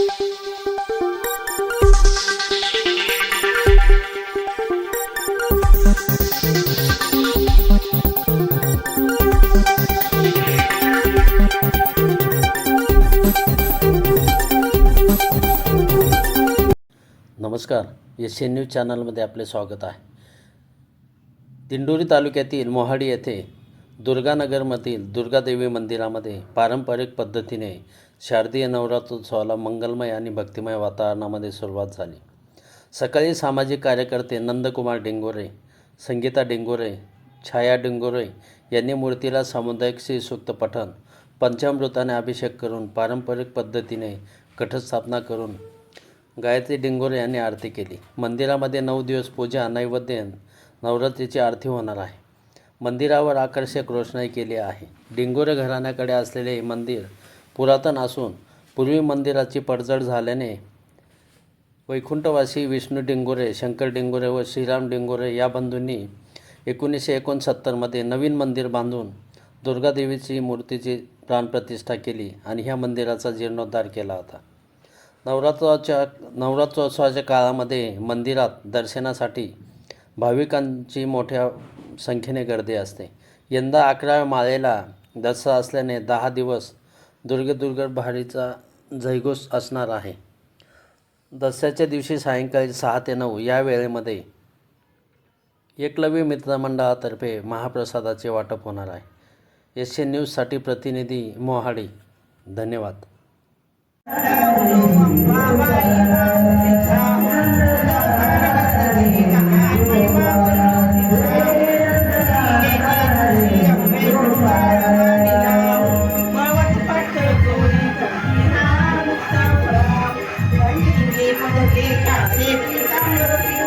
नमस्कार. S N news चॅनलमध्ये आपले स्वागत आहे. दिंडोरी तालुक्यातील मोहाडी येथे दुर्गानगरमधील दुर्गादेवी मंदिरामध्ये पारंपरिक पद्धतीने शारदीय नवरात्रोत्सवाला मंगलमय आणि भक्तिमय वातावरणामध्ये सुरुवात झाली. सकाळी सामाजिक कार्यकर्ते नंदकुमार डेंगोरे संगीता डेंगोरे छाया डेंगोरे यांनी मूर्तीला सामुदायिक श्रीसूक्त पठण पंचामृताने अभिषेक करून पारंपरिक पद्धतीने कठस्थापना करून गायत्री डेंगोरे यांनी आरती केली. मंदिरामध्ये नऊ दिवस पूजा नैवेद्य नवरात्रीची आरती होणार आहे. मंदिरावर आकर्षक रोषणाई केली आहे. डिंगोरे घराण्याकडे असलेले हे मंदिर पुरातन असून पूर्वी मंदिराची पडझड झाल्याने वैकुंठवासी विष्णू डिंगोरे शंकर डिंगोरे व श्रीराम डिंगोरे या बंधूंनी एकोणीसशे एकोणसत्तरमध्ये नवीन मंदिर बांधून दुर्गादेवीची मूर्तीची प्राणप्रतिष्ठा केली आणि ह्या मंदिराचा जीर्णोद्धार केला होता. नवरात्रोच्या नवरात्रोत्सवाच्या काळामध्ये मंदिरात दर्शनासाठी भाविकांची मोठ्या संख्येने गर्दी असते. यंदा अकराव्या माळेला दसरा असल्याने दहा दिवस दुर्गदुर्ग भारीचा जयघोष असणार आहे. दसऱ्याच्या दिवशी सायंकाळी सहा ते नऊ या वेळेमध्ये एकलव्य मित्रमंडळातर्फे महाप्रसादाचे वाटप होणार आहे. एस एन न्यूजसाठी प्रतिनिधी मोहाडी. धन्यवाद. Di 加油